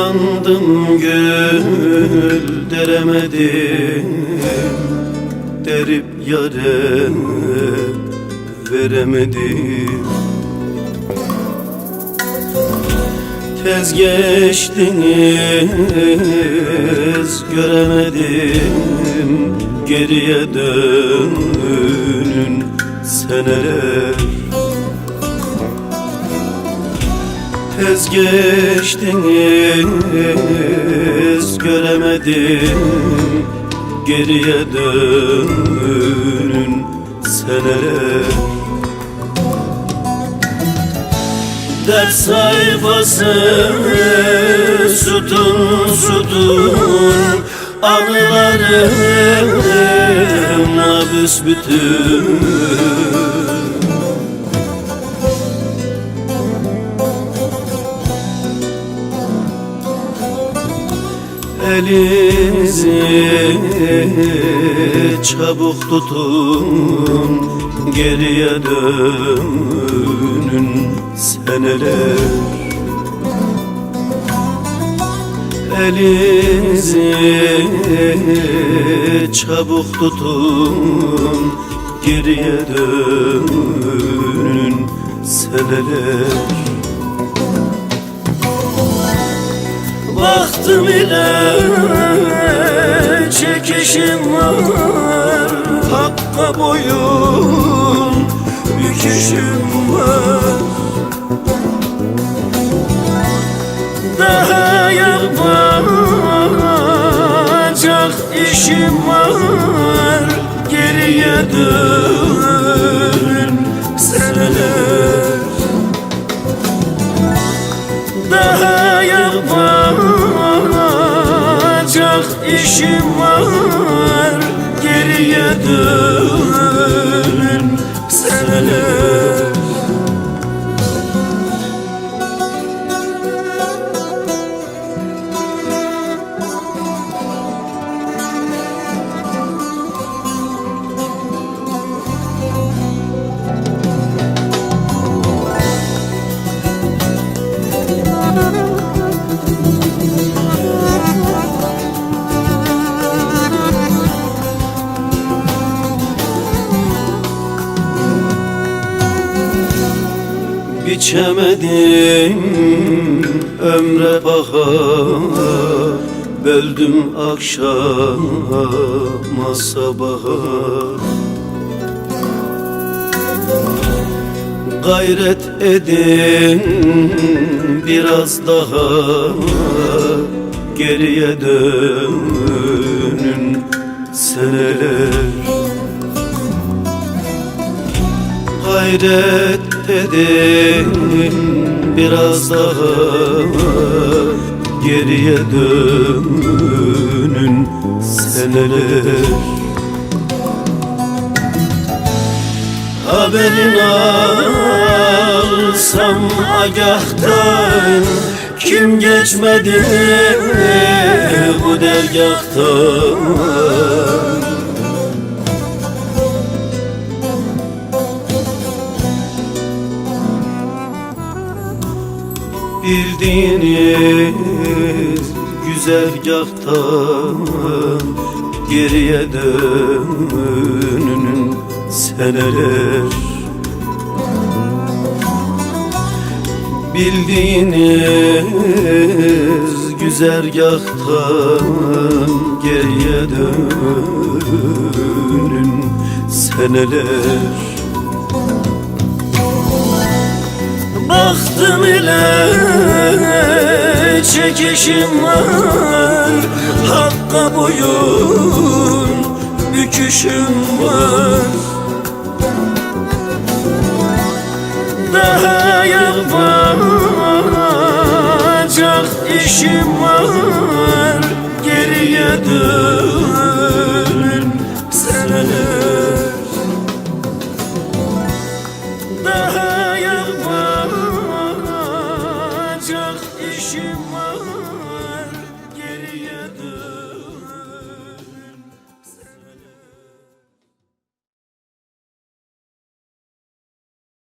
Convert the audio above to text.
Abandım gül deremedim Derip yare veremedim. Tez geçtiniz göremedim. Geriye dönün seneler Tez geçtiniz göremedim. Geriye dönün seneler Dert sayfası sütun sütun Anılarımla büsbütün Elinizi çabuk tutun Geriye dönün seneler. Elinizi çabuk tutun Geriye dönün seneler Baktım ile çekişim var. Hakka boyun büküşüm var. Daha yapacak işim var. Geriye dön yapacak işim var Geriye dön seneler Biçemedim ömre bahar Böldüm akşama sabaha Gayret edin biraz daha Geriye dönün seneler. Gayret edin biraz daha Geriye dönün seneler. Haberin alsam agahtan Kim geçmedi bu dergahtan Bildiğiniz güzergahtan Geriye dönün seneler. Bildiğiniz güzergahtan Geriye dönün seneler Baktım ile çekişim var. Hakka boyun büküşüm var. Daha yapacak işim var. Geriye seneler